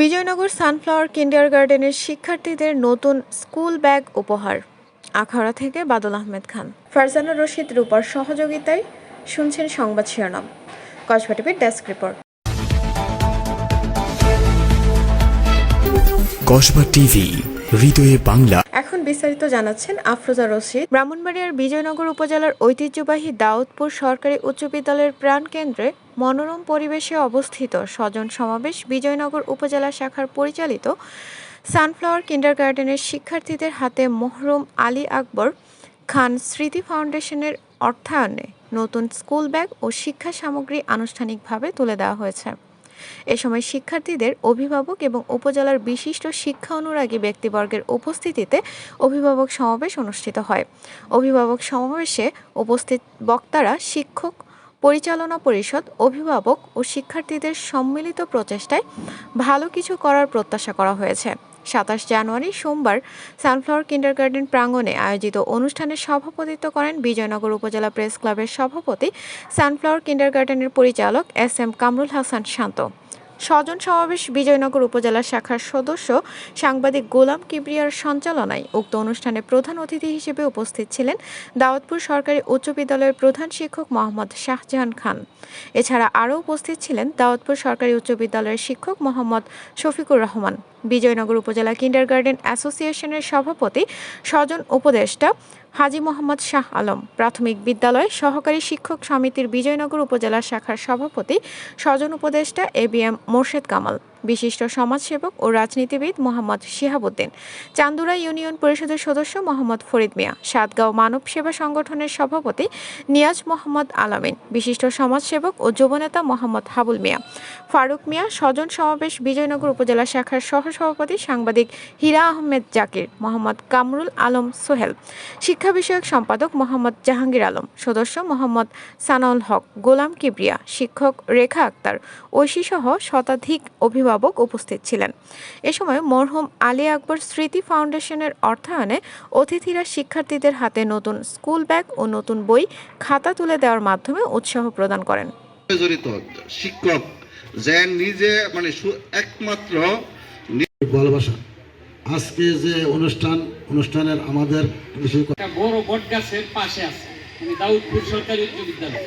Bijoynagar sunflower কিন্ডার গার্ডেনের শিক্ষার্থীদের নতুন স্কুল ব্যাগ উপহার। আখাড়া থেকে বাদল আহমেদ খান। ফারজানা রশিদ রূপার সহযোগিতায় শুনছেন সংবাদ শিরোনাম। কসবা টিভির ডেস্ক রিপোর্ট। কসবা টিভি, হৃদয়ে বাংলা। বিস্তারিত জানাচ্ছেন আফরোজা রশিদ। ব্রাহ্মণবাড়িয়ার বিজয়নগর উপজেলার ঐতিহ্যবাহী দাউদপুর সরকারি উচ্চ বিদ্যালয়ের প্রাণকেন্দ্রে মনোরম পরিবেশে অবস্থিত স্বজন সমাবেশ বিজয়নগর উপজেলা শাখার পরিচালিত সানফ্লাওয়ার কিন্ডার গার্ডেনের শিক্ষার্থীদের হাতে মহরুম আলী আকবর খান স্মৃতি ফাউন্ডেশনের অর্থায়নে নতুন স্কুল ব্যাগ ও শিক্ষা সামগ্রী আনুষ্ঠানিকভাবে তুলে দেওয়া হয়েছে। এ সময় শিক্ষার্থীদের অভিভাবক এবং উপজেলার বিশিষ্ট শিক্ষা অনুরাগী ব্যক্তিবর্গের উপস্থিতিতে অভিভাবক সমাবেশ অনুষ্ঠিত হয়। অভিভাবক সমাবেশে উপস্থিত বক্তারা শিক্ষক, পরিচালনা পরিষদ, অভিভাবক ও শিক্ষার্থীদের সম্মিলিত প্রচেষ্টায় ভালো কিছু করার প্রত্যাশা করা হয়েছে। সাতাশ জানুয়ারি সোমবার সানফ্লাওয়ার কিন্ডার গার্ডেন প্রাঙ্গণে আয়োজিত অনুষ্ঠানে সভাপতিত্ব করেন বিজয়নগর উপজেলা প্রেস ক্লাবের সভাপতি সানফ্লাওয়ার কিন্ডারগার্ডেনের পরিচালক এস এম কামরুল হাসান শান্ত। স্বজন সমাবেশ বিজয়নগর উপজেলা শাখার সদস্য সাংবাদিক গোলাম কিবরিয়ার সঞ্চালনায় উক্ত অনুষ্ঠানে প্রধান অতিথি হিসেবে উপস্থিত ছিলেন দাউদপুর সরকারি উচ্চ বিদ্যালয়ের প্রধান শিক্ষক মোহাম্মদ শাহজাহান খান। এছাড়া আরও উপস্থিত ছিলেন দাউদপুর সরকারি উচ্চ বিদ্যালয়ের শিক্ষক মোহাম্মদ শফিকুর রহমান। বিজয়নগর উপজেলা কিন্ডারগার্ডেন অ্যাসোসিয়েশনের সভাপতি, স্বজন উপদেষ্টা হাজী মোহাম্মদ শাহ আলম, প্রাথমিক বিদ্যালয় সহকারী শিক্ষক সমিতির বিজয়নগর উপজেলা শাখার সভাপতি, স্বজন উপদেষ্টা A B M Morshed Kamal. বিশিষ্ট সমাজসেবক ও রাজনীতিবিদ মোহাম্মদ শিহাবুদ্দিন, চান্দুরা ইউনিয়ন পরিষদের সদস্য মোহাম্মদ ফরিদ মিয়া, সাতগাঁও মানব সেবা সংগঠনের সভাপতি নিয়াজ মোহাম্মদ আলামিন, বিশিষ্ট সমাজসেবক ও যুবনেতা মোহাম্মদ হাবুল মিয়া, ফারুক মিয়া, স্বজন সমাবেশ বিজয়নগর উপজেলা শাখার সহসভাপতি সাংবাদিক হীরা আহমেদ জাকির, মোহাম্মদ কামরুল আলম সোহেল, শিক্ষা বিষয়ক সম্পাদক মোহাম্মদ জাহাঙ্গীর আলম, সদস্য মোহাম্মদ সানাউল হক, গোলাম কিবরিয়া, শিক্ষক রেখা আক্তার ঐশীসহ শতাধিক অভিভাবক। উপস্থিত ছিলেন। এ সময় মরহুম আলী আকবর স্মৃতি ফাউন্ডেশনের অর্থায়নে অতিথিরা শিক্ষার্থীদের হাতে নতুন স্কুল ব্যাগ ও নতুন বই খাতা তুলে দেওয়ার মাধ্যমে উৎসাহ প্রদান করেন। জড়িত শিক্ষক যে নিজে মানে একমাত্র ভালোবাসা। আজকে যে অনুষ্ঠান অনুষ্ঠানের আমাদের বড় বট গাছের পাশে আছে মানে দাউদপুর সরকারি উচ্চ বিদ্যালয়।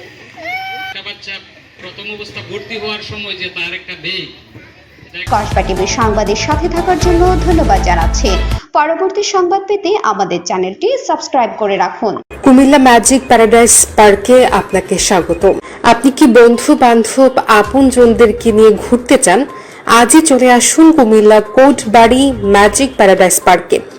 একটা বাচ্চা প্রথম অবস্থা ভর্তি হওয়ার সময় যে তার একটা বেগ কসবা টিভির সংবাদের সাথে থাকার জন্য ধন্যবাদ জানাচ্ছি। পরবর্তী সংবাদ পেতে আমাদের চ্যানেলটি সাবস্ক্রাইব করে রাখুন। কুমিল্লা ম্যাজিক প্যারাডাইস পার্কে আপনাকে স্বাগত আপনি কি বন্ধু বান্ধব আপন জনদেরকে নিয়ে ঘুরতে চান? আজই চলে আসুন Comilla Kotbari magic paradise পার্কে।